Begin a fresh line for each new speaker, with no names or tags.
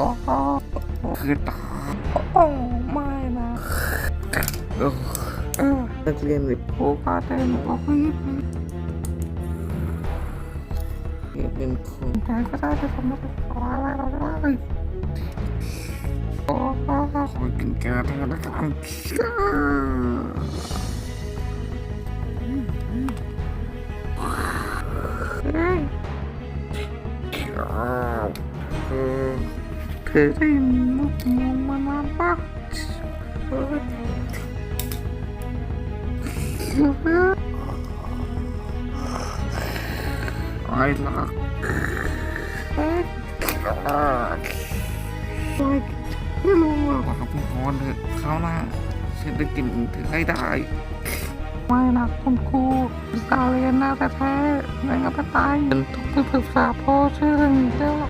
ก็คือตาโอ้ไม่นะนักเรียนหรือผู้ก็ได้หนูก็รีบเป็นคนใครก็ได้ที่ทำอะไรอะไรอะไรโอ้ขอกินแกเธอแล้วกันเฮ้ย เธอได้มุกมองมานานปะเออเออไอ้ลักเอ๊ะไม่รู้ว่าครับพี่พรเถอะคราหน้าฉันจะกินเธอให้ได้ ไม่นะคุณครูสาเรียนหน้าแต่แท้ๆไม่งั้นไปตายฉันต้องไปปรึกษาพ่อชื่อเรื่องนี้แล้ว